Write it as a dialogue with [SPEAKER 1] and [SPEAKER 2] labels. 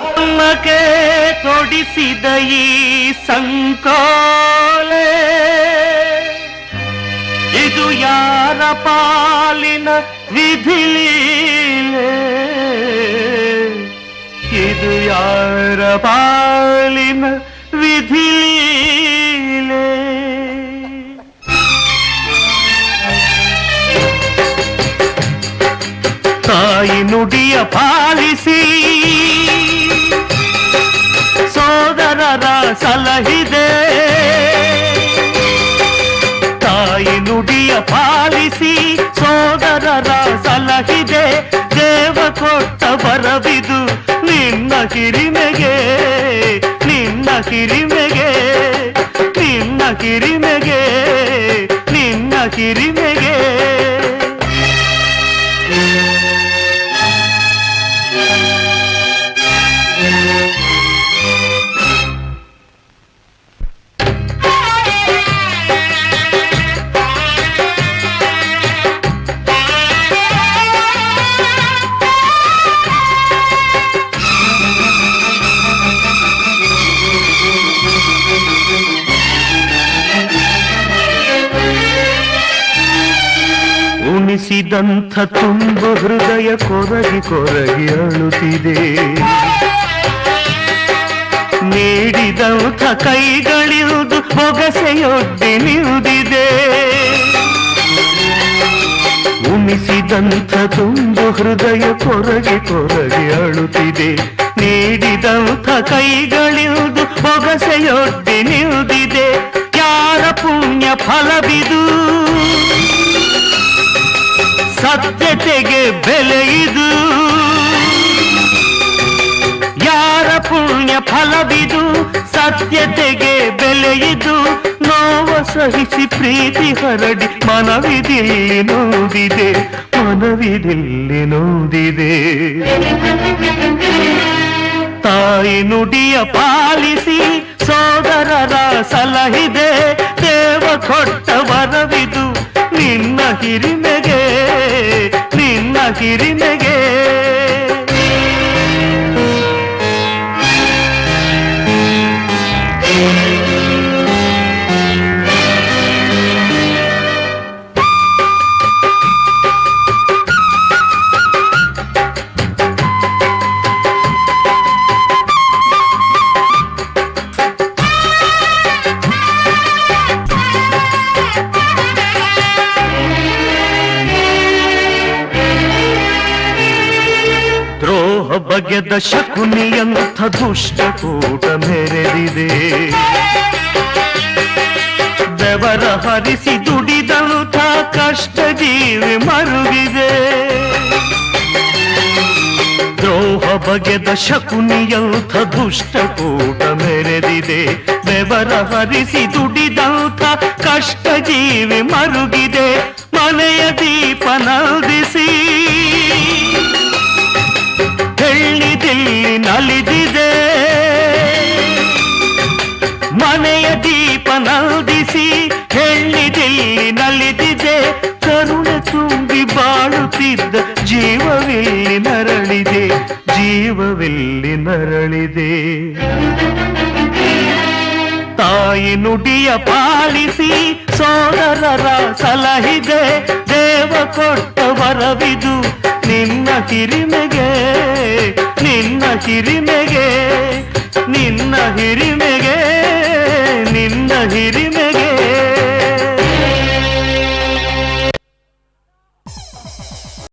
[SPEAKER 1] ನಮಗೆ ತೊಡಿಸಿದ ಈ ಸಂಕೋಲೆ ಇದು ಯಾರ ಪಾಲಿನ ವಿಧಿಲೀಲೆ ಇದು ಯಾರ ಪಾಲಿನ ವಿಧಿಲೀಲೆ ತಾಯಿ ನುಡಿಯ ಪಾಲಿಸಿ ಸಲಹಿದೆ ತಾಯಿ ನುಡಿಯ ಪಾಲಿಸಿ ಸೋದರರ ಸಲಹಿದೆ. ದೇವ ಕೊಟ್ಟ ಬರವಿದು ನಿನ್ನ ಕಿರಿಮೆಗೆ ನಿನ್ನ ಕಿರಿಮೆಗೆ ನಿನ್ನ ಕಿರಿಮೆಗೆ ನಿನ್ನ ಕಿರಿಮೆಗೆ ಉಣಿಸಿದಂಥ ತುಂಬ ಹೃದಯ ಕೊರಗಿ ಕೊರಗಿ ಅಳುತ್ತಿದೆ. ನೀಡಿದಂಥ ಕೈಗಳಿರುವುದು ಬೊಗಸೆಯೊಡ್ಡಿ ನಿಲ್ದಿದೆ ಉಮಿಸಿದಂಥ ತುಂಬ ಹೃದಯ ಕೊರಗಿ ಕೊರಗಿ ಅಳುತ್ತಿದೆ. ನೀಡಿದಂಥ ಕೈಗಳಿರುವುದು ಬೊಗಸೆಯೊಡ್ಡಿ ನಿಲ್ದಿದೆ ಯಾರ ಪುಣ್ಯ ಫಲವಿದು? ಸತ್ಯತೆಗೆ ಬೆಲೆ ಇದು. ಯಾರ ಪುಣ್ಯ ಫಲವಿದು, ಸತ್ಯತೆಗೆ ಬೆಲೆಯಿದು ನೋವ ಸಹಿಸಿ ಪ್ರೀತಿ ಹರಡಿ, ಮನವಿದಿಲ್ಲಿ ನೋದಿದೆ ಮನವಿದಿಲ್ಲಿ ನೋಡಿದೆ ತಾಯಿ ನುಡಿಯ ಪಾಲಿಸಿ ಸೋದರರ ಸಲಹಿದೆ, ದೇವ ಕೊಟ್ಟ ವರವಿದು, ನಿನ್ನ ಹಿರಿಮೆಗೆ ನಿನ್ನ ಬಗೆದ ಶಕುನಿಯಂಥ ದುಷ್ಟಕೂಟ ಮೆರೆದಿದೆ. ಬೆವರ ಹರಿಸಿ ದುಡಿದಂಥ ಕಷ್ಟ ಜೀವಿ ಮರುಗಿದೆ. ದ್ರೋಹ ಬಗೆದ ಶಕುನಿಯಂಥ ದುಷ್ಟಕೂಟ ಮೆರೆದಿದೆ. ಬೆವರ ಹರಿಸಿ ದುಡಿದಂಥ ಕಷ್ಟ ಜೀವಿ ಮರುಗಿದೆ. ಬಾಳುತ್ತಿದ್ದ ಜೀವವಿಲ್ಲಿ ನರಳಿದೆ ಜೀವವಿಲ್ಲಿ ನರಳಿದೆ. ತಾಯಿ ನುಡಿಯ ಪಾಲಿಸಿ ಸೋದರರ ಸಲಹಿದೆ ದೇವ ಕೊಟ್ಟ ವರವಿದು ನಿನ್ನ ಹಿರಿಮೆಗೆ ನಿನ್ನ ಹಿರಿಮೆಗೆ ನಿನ್ನ ಹಿರಿಮೆಗೆ ನಿನ್ನ ಹಿರಿಮೆಗೆ.